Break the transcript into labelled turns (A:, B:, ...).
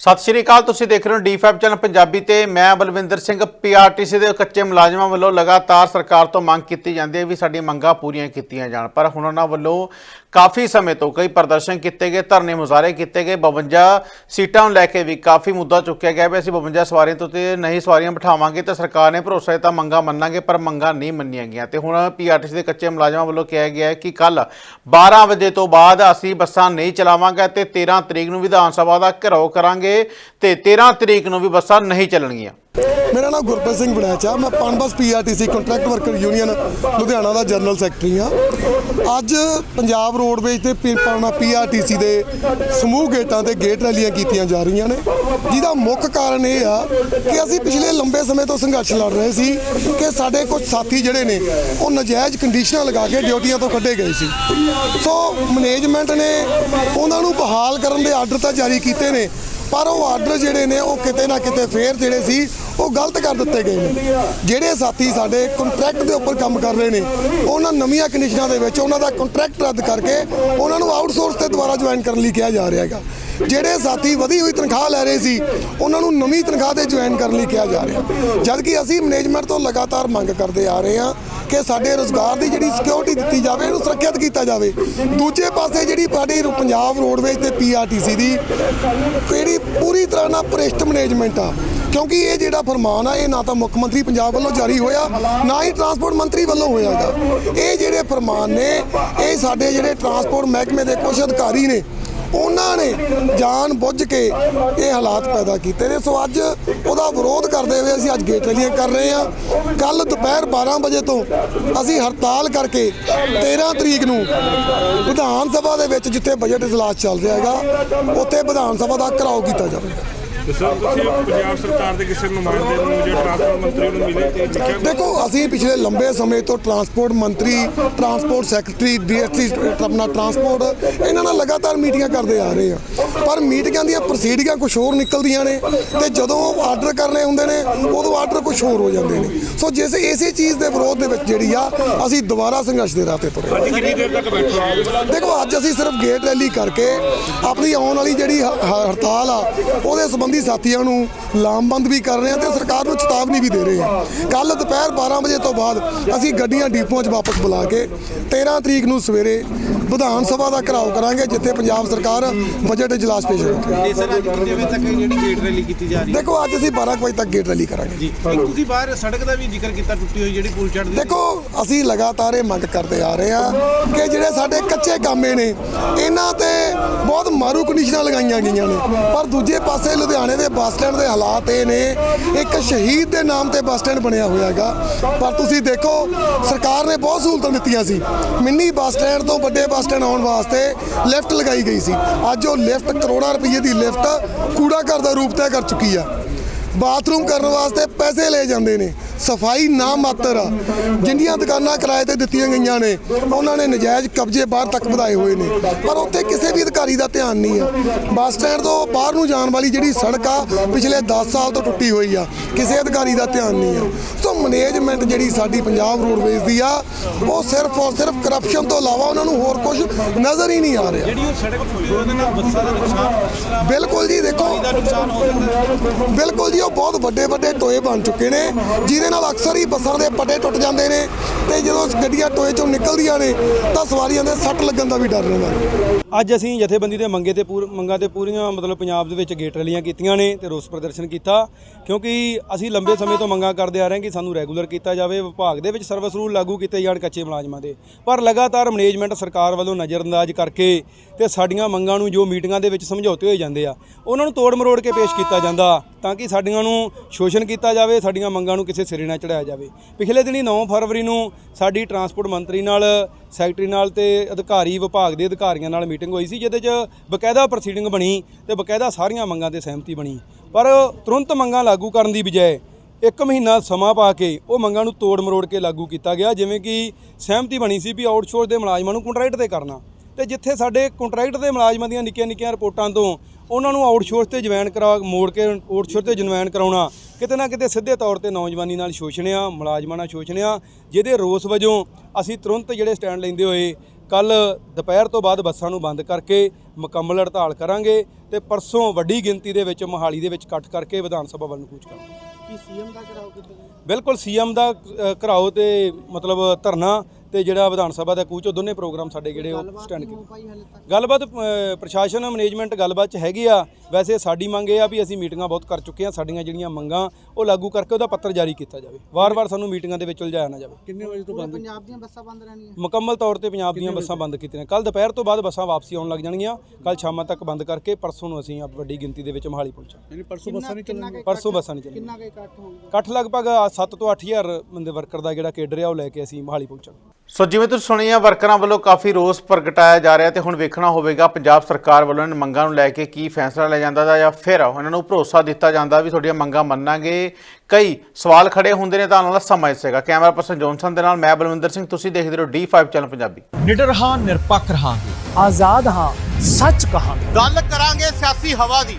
A: ਸਤਿ ਸ਼੍ਰੀ ਅਕਾਲ, ਤੁਸੀਂ ਦੇਖ ਰਹੇ ਹੋ ਡੀ5 ਚੈਨਲ ਪੰਜਾਬੀ ਤੇ ਮੈਂ ਬਲਵਿੰਦਰ ਸਿੰਘ ਪੀਆਰਟੀਸੀ ਦੇ ਕੱਚੇ ਮੁਲਾਜ਼ਮਾਂ ਵੱਲੋਂ ਲਗਾਤਾਰ ਸਰਕਾਰ ਤੋਂ ਮੰਗ ਕੀਤੀ ਜਾਂਦੀ ਹੈ ਵੀ ਸਾਡੀ ਮੰਗਾਂ ਪੂਰੀਆਂ ਕੀਤੀਆਂ ਜਾਣ। ਪਰ ਹੁਣ ਉਹਨਾਂ ਵੱਲੋਂ ਕਾਫੀ ਸਮੇਂ ਤੋਂ ਕਈ ਪ੍ਰਦਰਸ਼ਨ ਕੀਤੇ ਗਏ, ਧਰਨੇ ਮੁਜ਼ਾਹਰੇ ਕੀਤੇ ਗਏ 52 ਸੀਟਾਂ ਨੂੰ ਲੈ ਕੇ ਵੀ ਕਾਫੀ ਮੁੱਦਾ ਚੁੱਕਿਆ ਗਿਆ ਵੀ ਅਸੀਂ 52 ਸਵਾਰੀਆਂ ਤੋਂ ਤੇ ਨਹੀਂ ਸਵਾਰੀਆਂ ਬਿਠਾਵਾਂਗੇ ਤੇ ਸਰਕਾਰ ਨੇ ਭਰੋਸਾ ਦਿੱਤਾ ਮੰਗਾਂ ਮੰਨਾਂਗੇ, ਪਰ ਮੰਗਾਂ ਨਹੀਂ ਮੰਨੀਆਂ ਗਈਆਂ। ਤੇ ਹੁਣ ਪੀਆਰਟੀਸੀ ਦੇ ਕੱਚੇ ਮੁਲਾਜ਼ਮਾਂ ਵੱਲੋਂ ਕਿਹਾ ਗਿਆ ਹੈ ਕਿ ਕੱਲ 12 ਵਜੇ ਤੋਂ ਬਾਅਦ ਅਸੀਂ ਬੱਸਾਂ ਨਹੀਂ ਚਲਾਵਾਂਗੇ ਤੇ 13 ਤਰੀਕ ਨੂੰ ਵਿਧਾਨ ਸਭਾ ਦਾ ਘਿਰਾਓ ਕਰਾਂਗੇ। ਤੇ 13 ਤਰੀਕ ਨੂੰ ਵੀ ਬੱਸਾਂ ਨਹੀਂ ਚੱਲਣਗੀਆਂ।
B: ਮੇਰਾ ਨਾਮ ਗੁਰਪ੍ਰੀਤ ਸਿੰਘ ਬੜੈਚਾ ਮੈਂ PUNBUS PRTC contract worker union, Ludhiana ਦਾ ਜਨਰਲ ਸੈਕਟਰੀ ਹਾਂ ਅੱਜ ਪੰਜਾਬ ਰੋਡਵੇਜ ਤੇ ਪਿੰਪਾਣਾ ਪੀਆਰਟੀਸੀ ਦੇ ਸਮੂਹ ਗੇਟਾਂ ਤੇ ਗੇਟ ਰੈਲੀਆਂ ਕੀਤੀਆਂ ਜਾ ਰਹੀਆਂ ਨੇ। ਜਿਹਦਾ ਮੁੱਖ ਕਾਰਨ ਇਹ ਆ ਕਿ ਅਸੀਂ ਪਿਛਲੇ ਲੰਬੇ ਸਮੇਂ ਤੋਂ ਸੰਘਰਸ਼ ਲੜ ਰਹੇ ਸੀ ਕਿ ਸਾਡੇ ਕੁਝ ਸਾਥੀ ਜਿਹੜੇ ਨੇ, ਉਹ ਨਜਾਇਜ਼ ਕੰਡੀਸ਼ਨਾਂ ਲਗਾ ਕੇ ਡਿਊਟੀਆਂ ਤੋਂ ਕੱਢੇ ਗਏ ਸੀ। ਸੋ ਮੈਨੇਜਮੈਂਟ ਨੇ ਉਹਨਾਂ ਨੂੰ ਬਹਾਲ ਕਰਨ ਦੇ ਆਰਡਰ ਤਾਂ ਜਾਰੀ ਕੀਤੇ ਨੇ ਪਰ ਉਹ ਆਰਡਰ ਜਿਹੜੇ ਨੇ ਉਹ ਕਿਤੇ ਨਾ ਕਿਤੇ ਫੇਰ ਜਿਹੜੇ ਸੀ ਉਹ ਗਲਤ ਕਰ ਦਿੱਤੇ ਗਏ ਨੇ। ਜਿਹੜੇ ਸਾਥੀ ਸਾਡੇ ਕੰਟਰੈਕਟ ਦੇ ਉੱਪਰ ਕੰਮ ਕਰ ਰਹੇ ਨੇ, ਉਹਨਾਂ ਨਵੀਆਂ ਕੰਡੀਸ਼ਨਾਂ ਦੇ ਵਿੱਚ ਉਹਨਾਂ ਦਾ ਕੰਟਰੈਕਟ ਰੱਦ ਕਰਕੇ ਉਹਨਾਂ ਨੂੰ ਆਊਟਸੋਰਸ ਤੇ ਦੁਬਾਰਾ ਜੁਆਇਨ ਕਰਨ ਲਈ ਕਿਹਾ ਜਾ ਰਿਹਾ ਹੈਗਾ। ਜਿਹੜੇ ਸਾਥੀ ਵਧੀ ਹੋਈ ਤਨਖਾਹ ਲੈ ਰਹੇ ਸੀ, ਉਹਨਾਂ ਨੂੰ ਨਵੀਂ ਤਨਖਾਹ ਤੇ ਜੁਆਇਨ ਕਰਨ ਲਈ ਕਿਹਾ ਜਾ ਰਿਹਾ। ਜਦ ਕਿ ਅਸੀਂ ਮੈਨੇਜਮੈਂਟ ਤੋਂ ਲਗਾਤਾਰ ਮੰਗ ਕਰਦੇ ਆ ਰਹੇ ਹਾਂ ਕਿ ਸਾਡੇ ਰੋਜ਼ਗਾਰ ਦੀ ਜਿਹੜੀ ਸਿਕਿਉਰਿਟੀ ਦਿੱਤੀ ਜਾਵੇ, ਇਹਨੂੰ ਸੁਰੱਖਿਅਤ ਕੀਤਾ ਜਾਵੇ। ਦੂਜੇ ਪਾਸੇ ਜਿਹੜੀ ਸਾਡੀ ਪੰਜਾਬ ਰੋਡਵੇਜ਼ ਤੇ ਪੀਆਰਟੀਸੀ ਦੀ ਜਿਹੜੀ ਪੂਰੀ ਤਰ੍ਹਾਂ ਨਾਲ ਭ੍ਰਿਸ਼ਟ ਮੈਨੇਜਮੈਂਟ ਆ ਕਿਉਂਕਿ ਇਹ ਜਿਹੜਾ ਫਰਮਾਨ ਆ, ਇਹ ਨਾ ਤਾਂ ਮੁੱਖ ਮੰਤਰੀ ਪੰਜਾਬ ਵੱਲੋਂ ਜਾਰੀ ਹੋਇਆ, ਨਾ ਹੀ ਟਰਾਂਸਪੋਰਟ ਮੰਤਰੀ ਵੱਲੋਂ ਹੋਇਆ ਹੈਗਾ। ਇਹ ਜਿਹੜੇ ਫਰਮਾਨ ਨੇ, ਇਹ ਸਾਡੇ ਜਿਹੜੇ ਟਰਾਂਸਪੋਰਟ ਮਹਿਕਮੇ ਦੇ ਕੁਝ ਅਧਿਕਾਰੀ ਨੇ, ਉਹਨਾਂ ਨੇ ਜਾਣ ਬੁੱਝ ਕੇ ਇਹ ਹਾਲਾਤ ਪੈਦਾ ਕੀਤੇ ਨੇ। ਸੋ ਅੱਜ ਉਹਦਾ ਵਿਰੋਧ ਕਰਦੇ ਹੋਏ ਅਸੀਂ ਅੱਜ ਗੇਟ ਰੈਲੀਆਂ ਕਰ ਰਹੇ ਹਾਂ। ਕੱਲ ਦੁਪਹਿਰ 12 ਵਜੇ ਤੋਂ ਅਸੀਂ ਹੜਤਾਲ ਕਰਕੇ 13 ਤਰੀਕ ਨੂੰ ਵਿਧਾਨ ਸਭਾ ਦੇ ਵਿੱਚ ਜਿੱਥੇ ਬਜਟ ਇਜਲਾਸ ਚੱਲ ਰਿਹਾ ਹੈਗਾ, ਉੱਥੇ ਵਿਧਾਨ ਸਭਾ ਦਾ ਘਰਾਓ ਕੀਤਾ ਜਾਵੇਗਾ।
C: ਤੇ ਸਰ ਤੁਸੀਂ ਪੰਜਾਬ ਸਰਕਾਰ ਦੇ ਕਿਸੇ ਨੁਮਾਇੰਦੇ ਨੂੰ ਜਿਹੜਾ ਟਰਾਂਸਪੋਰਟ ਮੰਤਰੀ ਨੂੰ ਮਿਲੇ? ਤੇ ਲਿਖਿਆ
B: ਦੇਖੋ ਅਸੀਂ ਪਿਛਲੇ ਲੰਬੇ ਸਮੇਂ ਤੋਂ ਟਰਾਂਸਪੋਰਟ ਮੰਤਰੀ ਟਰਾਂਸਪੋਰਟ ਸੈਕਟਰੀ ਡੀਐਸਸੀ ਆਪਣਾ ਟਰਾਂਸਪੋਰਟ ਇਹਨਾਂ ਨਾਲ ਲਗਾਤਾਰ ਮੀਟਿੰਗਾਂ ਕਰਦੇ ਆ ਰਹੇ ਆ। ਪਰ ਮੀਟਿੰਗਾਂ ਦੀਆਂ ਪ੍ਰੋਸੀਡਿੰਗਾਂ ਕੁਝ ਹੋਰ ਨਿਕਲਦੀਆਂ ਨੇ ਤੇ ਜਦੋਂ ਆਰਡਰ ਕਰਨੇ ਹੁੰਦੇ ਨੇ ਉਦੋਂ ਆਰਡਰ ਕੁਝ ਹੋਰ ਹੋ ਜਾਂਦੇ ਨੇ। ਸੋ ਜਿਸ ਇਸੇ ਚੀਜ਼ ਦੇ ਵਿਰੋਧ ਦੇ ਵਿੱਚ ਜਿਹੜੀ ਆ ਅਸੀਂ ਦੁਬਾਰਾ ਸੰਘਰਸ਼ ਦੇ ਰਾਹ ਤੇ ਤੁਰੇ
C: ਅੱਜ ਕਿੰਨੀ ਦੇਰ ਤੱਕ ਬੈਠੋਗੇ
B: ਦੇਖੋ ਅੱਜ ਅਸੀਂ ਸਿਰਫ ਗੇਟ ਰੈਲੀ ਕਰਕੇ ਆਪਣੀ ਆਉਣ ਵਾਲੀ ਜਿਹੜੀ ਹੜਤਾਲ ਆ ਉਹਦੇ ਸੰਬੰਧੀ ਸਾਥੀਆਂ ਨੂੰ ਲਾਮਬੰਦ ਵੀ ਕਰ ਰਹੇ ਹਾਂ ਤੇ ਸਰਕਾਰ ਨੂੰ ਚੇਤਾਵਨੀ ਵੀ ਦੇ ਰਹੇ ਹਾਂ। ਕੱਲ ਦੁਪਹਿਰ 12 ਵਜੇ ਤੋਂ ਬਾਅਦ ਅਸੀਂ ਗੱਡੀਆਂ ਡੀਪੂਆਂ 'ਚ ਵਾਪਸ ਬੁਲਾ ਕੇ 13 ਤਰੀਕ ਨੂੰ ਸਵੇਰੇ ਵਿਧਾਨ ਸਭਾ ਦਾ ਘਰਾਓ ਕਰਾਂਗੇ ਜਿੱਥੇ ਪੰਜਾਬ ਸਰਕਾਰ ਬਜਟ ਇਜਲਾਸ ਪੇਸ਼ ਕਰੇਗੀ।
D: ਸਰ ਅੱਜ ਕਿੰਨੇ ਵਜੇ ਤੱਕ ਜਿਹੜੀ ਗੇਟ ਰੈਲੀ ਕੀਤੀ ਜਾ ਰਹੀ ਹੈ?
B: ਦੇਖੋ ਅੱਜ ਅਸੀਂ 12 ਕੁ ਵਜੇ ਤੱਕ ਗੇਟ ਰੈਲੀ ਕਰਾਂਗੇ।
D: ਜੀ ਤੁਸੀਂ ਬਾਹਰ ਸੜਕ ਦਾ ਵੀ ਜ਼ਿਕਰ ਕੀਤਾ ਟੁੱਟੀ ਹੋਈ ਜਿਹੜੀ ਪੁਲ ਚੜ੍ਹਦੀ
B: ਦੇਖੋ ਅਸੀਂ ਲਗਾਤਾਰ ਇਹ ਮੰਗ ਕਰਦੇ ਆ ਰਹੇ ਹਾਂ ਕਿ ਜਿਹੜੇ ਸਾਡੇ ਕੱਚੇ ਕਾਮੇ ਨੇ ਇਹਨਾਂ ਤੇ ਬਹੁਤ ਮਾਰੂ ਕੰਡੀਸ਼ਨਾਂ ਲਗਾਈਆਂ ਗਈਆਂ ਨੇ। ਪਰ ਦੂਜੇ ਪਾਸੇ ਲੁਧਿਆਣੇ ਦੇ ਬੱਸ ਸਟੈਂਡ ਦੇ ਹਾਲਾਤ ਇਹ ਨੇ, ਇੱਕ ਸ਼ਹੀਦ ਦੇ ਨਾਮ ਤੇ ਬੱਸ ਸਟੈਂਡ ਬਣਿਆ ਹੋਇਆ ਹੈਗਾ। ਪਰ ਤੁਸੀਂ ਦੇਖੋ, ਸਰਕਾਰ ਨੇ ਬਹੁਤ ਸਹੂਲਤਾਂ ਦਿੱਤੀਆਂ ਸੀ। ਮਿੰਨੀ ਬੱਸ ਸਟੈਂਡ ਤੋਂ ਵੱਡੇ ਬੱਸ ਸਟੈਂਡ ਆਉਣ ਵਾਸਤੇ ਲਿਫਟ ਲਗਾਈ ਗਈ ਸੀ। ਅੱਜ ਉਹ ਲਿਫਟ ਕਰੋੜਾਂ ਰੁਪਏ ਦੀ ਲਿਫਟ ਕੂੜਾ ਘਰ ਦਾ ਰੂਪ ਤੈ ਕਰ ਚੁੱਕੀ ਆ। ਬਾਥਰੂਮ ਕਰਨ ਵਾਸਤੇ ਪੈਸੇ ਲਏ ਜਾਂਦੇ ਨੇ। ਸਫ਼ਾਈ ਨਾ ਮਾਤਰ ਆ ਜਿੰਨੀਆਂ ਦੁਕਾਨਾਂ ਕਿਰਾਏ ਤੇ ਦਿੱਤੀਆਂ ਗਈਆਂ ਨੇ ਉਹਨਾਂ ਨੇ ਨਜਾਇਜ਼ ਕਬਜ਼ੇ ਬਾਹਰ ਤੱਕ ਵਧਾਏ ਹੋਏ ਨੇ। ਪਰ ਉੱਥੇ ਕਿਸੇ ਵੀ ਅਧਿਕਾਰੀ ਦਾ ਧਿਆਨ ਨਹੀਂ ਆ ਬੱਸ ਸਟੈਂਡ ਤੋਂ ਬਾਹਰ ਨੂੰ ਜਾਣ ਵਾਲੀ ਜਿਹੜੀ ਸੜਕ ਆ ਪਿਛਲੇ 10 ਸਾਲ ਤੋਂ ਟੁੱਟੀ ਹੋਈ ਆ। ਕਿਸੇ ਅਧਿਕਾਰੀ ਦਾ ਧਿਆਨ ਨਹੀਂ ਆ ਸੋ ਮੈਨੇਜਮੈਂਟ ਜਿਹੜੀ ਸਾਡੀ ਪੰਜਾਬ ਰੋਡਵੇਜ਼ ਦੀ ਆ ਉਹ ਸਿਰਫ ਔਰ ਸਿਰਫ ਕਰਪਸ਼ਨ ਤੋਂ ਇਲਾਵਾ ਉਹਨਾਂ ਨੂੰ ਹੋਰ ਕੁਝ ਨਜ਼ਰ ਹੀ ਨਹੀਂ ਆ ਰਿਹਾ।
D: ਜਿਹੜੀ ਉਹ ਸੜਕ ਟੁੱਟੀ ਉਹਦੇ ਨਾਲ ਬੱਸਾਂ ਦਾ ਨੁਕਸਾਨ
B: ਬਿਲਕੁਲ ਜੀ ਦੇਖੋ। ਬਿਲਕੁਲ ਜੀ ਉਹ ਬਹੁਤ ਵੱਡੇ ਵੱਡੇ ਟੋਏ ਬਣ ਚੁੱਕੇ ਨੇ ਜਿਹਦੇ ਨਾਲ ਅਕਸਰ ਹੀ ਬੱਸਾਂ ਦੇ ਪੱਟੇ ਟੁੱਟ ਜਾਂਦੇ ਨੇ ਤੇ ਜਦੋਂ ਗੱਡੀਆਂ ਟੋਏ ਚੋਂ ਨਿਕਲਦੀਆਂ ਨੇ ਤਾਂ ਸਵਾਰੀਆਂ ਦੇ ਸੱਟ ਲੱਗਣ ਦਾ ਵੀ ਡਰ ਰਹਿੰਦਾ
E: ਅੱਜ ਅਸੀਂ ਜਥੇਬੰਦੀ ਦੇ ਮੰਗੇ ਤੇ ਪੂਰ ਮੰਗਾਂ ਤੇ ਪੂਰੀਆਂ ਮਤਲਬ ਪੰਜਾਬ ਦੇ ਵਿੱਚ ਗੇਟ ਰੈਲੀਆਂ ਕੀਤੀਆਂ ਨੇ ਤੇ ਰੋਸ ਪ੍ਰਦਰਸ਼ਨ ਕੀਤਾ, ਕਿਉਂਕਿ ਅਸੀਂ ਲੰਬੇ ਸਮੇਂ ਤੋਂ ਮੰਗਾਂ ਕਰਦੇ ਆ ਰਹੇ ਹਾਂ ਕਿ ਸਾਨੂੰ ਰੈਗੂਲਰ ਕੀਤਾ ਜਾਵੇ, ਵਿਭਾਗ ਦੇ ਵਿੱਚ ਸਰਵਿਸ ਰੂਲ ਲਾਗੂ ਕੀਤੇ ਜਾਣ ਕੱਚੇ ਮੁਲਾਜ਼ਮਾਂ ਦੇ। ਪਰ ਲਗਾਤਾਰ ਮੈਨੇਜਮੈਂਟ ਸਰਕਾਰ ਵੱਲੋਂ ਨਜ਼ਰਅੰਦਾਜ਼ ਕਰਕੇ ਤੇ ਸਾਡੀਆਂ ਮੰਗਾਂ ਨੂੰ ਜੋ ਮੀਟਿੰਗਾਂ ਦੇ ਵਿੱਚ ਸਮਝੌਤੇ ਹੋਏ ਜਾਂਦੇ ਆ, ਉਹਨਾਂ ਨੂੰ ਤੋੜ ਮਰੋੜ ਕੇ ਪੇਸ਼ ਕੀਤਾ ਜਾਂਦਾ ਤਾਂ ਕਿ ਸਾਡੀਆਂ ਨੂੰ ਸ਼ੋਸ਼ਣ ਕੀਤਾ ਜਾਵੇ, ਸਾਡੀਆਂ ਮੰਗਾਂ ਨੂੰ ਕਿਸੇ ਸਿਰ ਨਾ ਚੜਾਇਆ ਜਾਵੇ। ਪਿਛਲੇ ਦਿਨੀ 9 ਫਰਵਰੀ ਨੂੰ ਸਾਡੀ ਟਰਾਂਸਪੋਰਟ ਮੰਤਰੀ ਨਾਲ, ਸੈਕਟਰੀ ਨਾਲ ਤੇ ਅਧਿਕਾਰੀ ਵਿਭਾਗ ਦੇ ਅਧਿਕਾਰੀਆਂ ਨਾਲ ਮੀਟਿੰਗ ਹੋਈ ਸੀ, ਜਿਹਦੇ 'ਚ ਬਕਾਇਦਾ ਪ੍ਰੋਸੀਡਿੰਗ ਬਣੀ ਤੇ ਬਕਾਇਦਾ ਸਾਰੀਆਂ ਮੰਗਾਂ ਤੇ ਸਹਿਮਤੀ ਬਣੀ। ਪਰ ਤੁਰੰਤ ਮੰਗਾਂ ਲਾਗੂ ਕਰਨ ਦੀ ਬਜਾਏ ਇੱਕ ਮਹੀਨਾ ਸਮਾਂ ਪਾ ਕੇ ਉਹ ਮੰਗਾਂ ਨੂੰ ਤੋੜ ਮਰੋੜ ਕੇ ਲਾਗੂ ਕੀਤਾ ਗਿਆ, ਜਿਵੇਂ ਕਿ ਸਹਿਮਤੀ ਬਣੀ ਸੀ ਵੀ ਆਊਟਸੋਰਸ ਦੇ ਮੁਲਾਜ਼ਮਾਂ ਨੂੰ ਕੰਟਰੈਕਟ ਤੇ ਕਰਨਾ। ਤੇ ਜਿੱਥੇ ਸਾਡੇ ਕੰਟਰੈਕਟ ਦੇ ਮੁਲਾਜ਼ਮਾਂ ਦੀਆਂ ਨਿੱਕੀਆਂ ਨਿੱਕੀਆਂ ਰਿਪੋਰਟਾਂ ਤੋਂ ਉਹਨਾਂ ਨੂੰ ਆਊਟਸੋਰਸ ਤੇ ਜੁਆਇਨ ਕਰਾ ਮੋੜ ਕੇ ਆਊਟਸੋਰਸ ਤੇ ਜੁਆਇਨ ਕਰਾਉਣਾ ਕਿਤੇ ਨਾ ਕਿਤੇ ਸਿੱਧੇ ਤੌਰ ਤੇ ਨੌਜਵਾਨੀ ਨਾਲ ਸ਼ੋਸ਼ਣ ਆ ਮੁਲਾਜ਼ਮਾਂ ਨਾਲ ਸ਼ੋਸ਼ਣ ਆ ਜਿਹਦੇ ਰੋਸ ਵਜੋਂ ਅਸੀਂ ਤੁਰੰਤ ਜਿਹੜੇ ਸਟੈਂਡ ਲੈਂਦੇ ਹੋਏ ਕੱਲ ਦੁਪਹਿਰ ਤੋਂ ਬਾਅਦ ਬੱਸਾਂ ਨੂੰ ਬੰਦ ਕਰਕੇ ਮੁਕੰਮਲ ਹੜਤਾਲ ਕਰਾਂਗੇ ਤੇ ਪਰਸੋਂ ਵੱਡੀ ਗਿਣਤੀ ਦੇ ਵਿੱਚ ਮੋਹਾਲੀ ਦੇ ਵਿੱਚ ਇਕੱਠ ਕਰਕੇ ਵਿਧਾਨ ਸਭਾ ਵੱਲ ਨੂੰ ਕੂਚ ਕਰਾਂਗੇ।
D: ਕੀ ਸੀਐਮ ਦਾ ਕਰਾਓ ਕਿਤੇ
E: ਬਿਲਕੁਲ ਸੀਐਮ ਦਾ ਘਰਾਓ ਤੇ ਮਤਲਬ ਧਰਨਾ ਤੇ ਜਿਹੜਾ ਵਿਧਾਨ ਸਭਾ ਦਾ ਕੂਚ ਉਹ ਦੋਨੇ ਪ੍ਰੋਗਰਾਮ ਸਾਡੇ ਜਿਹੜੇ ਉਹ ਸਟੈਂਡ ਕੀਤੇ। ਗੱਲਬਾਤ ਪ੍ਰਸ਼ਾਸਨ ਮੈਨੇਜਮੈਂਟ ਗੱਲਬਾਤ ਚ ਹੈਗੀ ਆ। ਵੈਸੇ ਸਾਡੀ ਮੰਗ ਇਹ ਆ ਵੀ ਅਸੀਂ ਮੀਟਿੰਗਾਂ ਬਹੁਤ ਕਰ ਚੁੱਕੇ ਆ ਸਾਡੀਆਂ ਜਿਹੜੀਆਂ ਮੰਗਾਂ ਉਹ ਲਾਗੂ ਕਰਕੇ ਉਹਦਾ ਪੱਤਰ ਜਾਰੀ ਕੀਤਾ ਜਾਵੇ। ਵਾਰ-ਵਾਰ ਸਾਨੂੰ ਮੀਟਿੰਗਾਂ ਦੇ ਵਿੱਚ ਉਲਝਾਇਆ ਨਾ ਜਾਵੇ।
D: ਕਿੰਨੇ ਵਜੇ ਤੋਂ ਬੰਦ? ਪੰਜਾਬ ਦੀਆਂ ਬੱਸਾਂ ਬੰਦ ਰਹਿਣੀਆਂ।
E: ਮੁਕੰਮਲ ਤੌਰ ਤੇ ਪੰਜਾਬ ਦੀਆਂ ਬੱਸਾਂ ਬੰਦ ਕੀਤੀਆਂ ਕੱਲ ਦੁਪਹਿਰ ਤੋਂ ਬਾਅਦ ਬੱਸਾਂ ਵਾਪਸੀ ਆਉਣ ਲੱਗ ਜਾਣਗੀਆਂ। ਕੱਲ ਸ਼ਾਮਾਂ ਤੱਕ ਬੰਦ ਕਰਕੇ ਪਰਸੋਂ ਨੂੰ ਅਸੀਂ ਆਪ ਵੱਡੀ ਗਿਣਤੀ ਦੇ ਵਿੱਚ ਮੋਹਾਲੀ ਪਹੁੰਚਾਂਗੇ।
D: ਯਾਨੀ ਪਰਸੋਂ ਬੱਸਾਂ ਨਹੀਂ ਚੱਲਣਗੀਆਂ?
E: ਪਰਸੋਂ ਬੱਸਾਂ ਨਹੀਂ ਚੱਲਣਗੀਆਂ।
D: ਕਿੰਨਾ ਕੁ ਇਕੱਠ ਹੋਊਗਾ?
E: ਇਕੱਠ ਲਗਭਗ 7 ਤੋਂ 8000 ਬੰਦੇ ਵਰਕਰ ਦਾ ਜਿਹੜਾ ਕੇਡਰ ਆ ਉਹ ਲੈ ਕੇ ਅਸੀਂ ਮੋਹਾਲੀ ਪਹੁੰਚਾਂਗੇ।
A: ਸੋ ਜਿਵੇਂ ਤੁਸੀਂ ਸੁਣਿਆ ਵਰਕਰਾਂ ਵੱਲੋਂ ਕਾਫੀ ਰੋਸ ਪ੍ਰਗਟਾਇਆ ਜਾ ਰਿਹਾ ਤੇ ਹੁਣ ਵੇਖਣਾ ਹੋਵੇਗਾ ਪੰਜਾਬ ਸਰਕਾਰ ਵੱਲੋਂ ਇਹਨਾਂ ਮੰਗਾਂ ਨੂੰ ਲੈ ਕੇ ਕੀ ਫੈਸਲਾ ਲਿਆ ਜਾਂਦਾ ਦਾ ਜਾਂ ਫਿਰ ਉਹਨਾਂ ਨੂੰ ਭਰੋਸਾ ਦਿੱਤਾ ਜਾਂਦਾ ਵੀ ਤੁਹਾਡੀਆਂ ਮੰਗਾਂ ਮੰਨਾਂਗੇ। ਕਈ ਸਵਾਲ ਖੜੇ ਹੁੰਦੇ ਨੇ ਤਾਂ ਆਉਣ ਵਾਲਾ ਸਮਾਂ ਇਸੇਗਾ ਕੈਮਰਾ ਪਰਸਨ ਜੌਨਸਨ ਦੇ ਨਾਲ ਮੈਂ ਬਲਵਿੰਦਰ ਸਿੰਘ ਤੁਸੀਂ ਦੇਖਦੇ ਰਹੋ D5 ਚੈਨਲ ਪੰਜਾਬੀ।
F: ਨਿਡਰ ਹਾਂ ਨਿਰਪੱਖ ਰਹਾਂਗੇ।
G: ਆਜ਼ਾਦ ਹਾਂ ਸੱਚ ਕਹਾਂਗੇ।
H: ਗੱਲ ਕਰਾਂਗੇ ਸਿਆਸੀ ਹਵਾ ਦੀ।